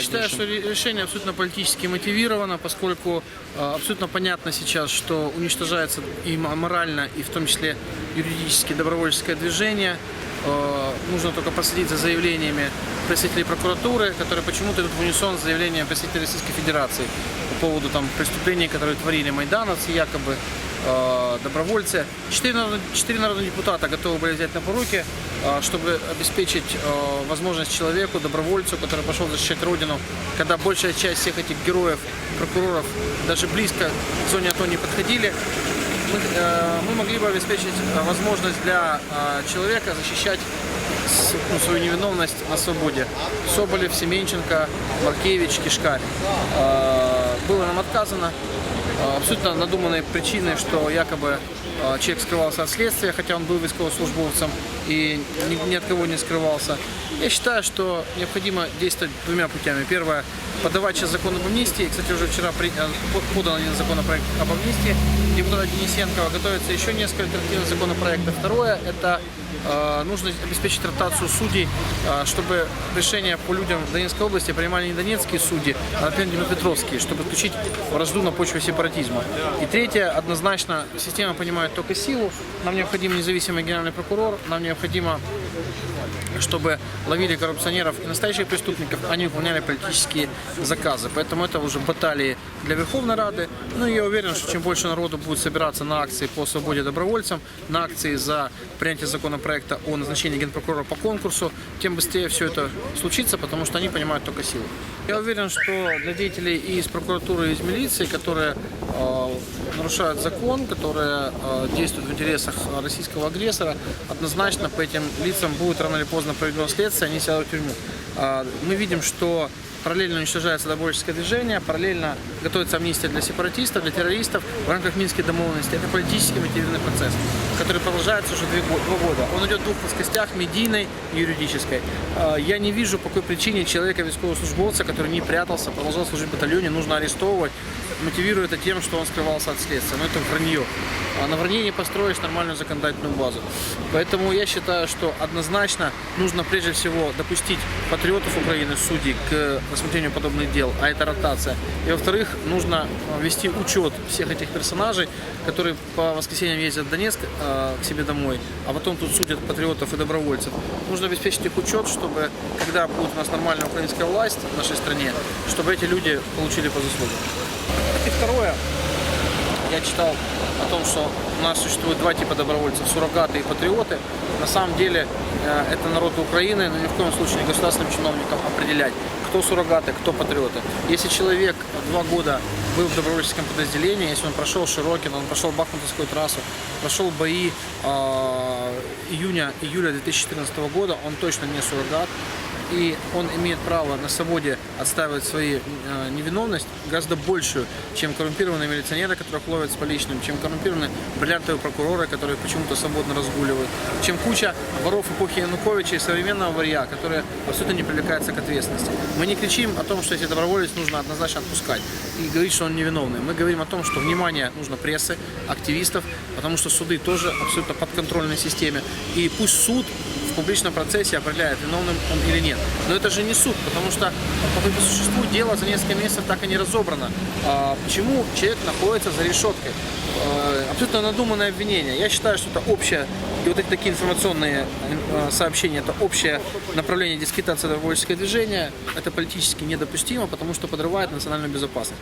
Я считаю, что решение абсолютно политически мотивировано, поскольку э, абсолютно понятно сейчас, что уничтожается и морально, и в том числе юридически добровольческое движение. Э, Нужно только последить за заявлениями представителей прокуратуры, которые почему-то идут в унисон с заявлением представителей Российской Федерации по поводу там, преступлений, которые творили майдановцы якобы, добровольцы. Четыре, четыре народных депутата готовы были взять на поруки, э, чтобы обеспечить э, возможность человеку, добровольцу, который пошел защищать Родину, когда большая часть всех этих героев, прокуроров даже близко к зоне АТО не подходили, мы, э, мы могли бы обеспечить э, возможность для э, человека защищать ну, свою невиновность на свободе. Соболев, Семенченко, Маркевич, Кишкарь. Э, Было нам отказано. Э, Абсолютно надуманной причиной, что якобы э, человек скрывался от следствия, хотя он был військовослужбовцем и ни, ни от кого не скрывался. Я считаю, что необходимо действовать двумя путями. Первое – подавать сейчас закон об амнистии. Кстати, уже вчера э, по- подан один законопроект об амнистии депутата Денисенкова. Готовится еще несколько альтернативных законопроектов. Второе – это нужно обеспечить ротацию судей, э, чтобы решения по людям в Донецкой области принимали не донецкие судьи, а, например, Днепропетровские, чтобы исключить вражду на почве сепаратизма. И третье, однозначно, система понимает только силу. Нам необходим независимый генеральный прокурор, нам необходимо чтобы ловили коррупционеров и настоящих преступников, а не выполняли политические заказы. Поэтому это уже баталии для Верховной Рады. Ну и я уверен, что чем больше народу будет собираться на акции по свободе добровольцам, на акции за принятие законопроекта о назначении генпрокурора по конкурсу, тем быстрее все это случится, потому что они понимают только силу. Я уверен, что для деятелей и из прокуратуры, и из милиции, которые э, нарушают закон, которые э, действуют в интересах российского агрессора, однозначно по этим лицам будет рано или поздно проведено следствие, они сядут в тюрьму. А, Мы видим, что параллельно уничтожается добровольческое движение, параллельно готовится амнистия для сепаратистов, для террористов в рамках Минской домовленности. Это политически мотивированный процесс, который продолжается уже два года. Он идет в двух плоскостях, медийной и юридической. А, Я не вижу, по какой причине человека, військовослужбовца, который не прятался, продолжал служить в батальоне, нужно арестовывать, мотивируя это тем, что он скрывался от следствия. Но это вранье. А на вранье не построишь нормальную законодательную базу. Поэтому я считаю, что однозначно нужно прежде всего допустить патриотов Украины, судей, к рассмотрению подобных дел, а это ротация. И во-вторых, нужно э, вести учет всех этих персонажей, которые по воскресеньям ездят в Донецк э, к себе домой, а потом тут судят патриотов и добровольцев. Нужно обеспечить их учет, чтобы, когда будет у нас нормальная украинская власть в нашей стране, чтобы эти люди получили по заслугам. И второе, я читал о том, что у нас существует два типа добровольцев, суррогаты и патриоты. На самом деле э, это народ Украины, но ни в коем случае не государственным чиновникам определять, кто суррогаты, кто патриоты. Если человек два года был в добровольческом подразделении, если он прошел Широкино, он прошел Бахмутовскую трассу, прошел бои э, июня-июля 2014 года, он точно не суррогат и он имеет право на свободе отстаивать свою э, невиновность гораздо большую, чем коррумпированные милиционеры, которых ловят с поличным, чем коррумпированные бриллиантовые прокуроры, которые почему-то свободно разгуливают, чем куча воров эпохи Януковича и современного варья, которые абсолютно не привлекаются к ответственности. Мы не кричим о том, что если доброволец нужно однозначно отпускать и говорить, что он невиновный. Мы говорим о том, что внимание нужно прессы, активистов, потому что суды тоже абсолютно подконтрольной системе. И пусть суд в публичном процессе определяет, виновным он или нет. Но это же не суд, потому что по по существу дело за несколько месяцев так и не разобрано. А, почему человек находится за решеткой? А, абсолютно надуманное обвинение. Я считаю, что это общее, и вот эти такие информационные э, сообщения, это общее направление дискредитации добровольческого движения. Это политически недопустимо, потому что подрывает национальную безопасность.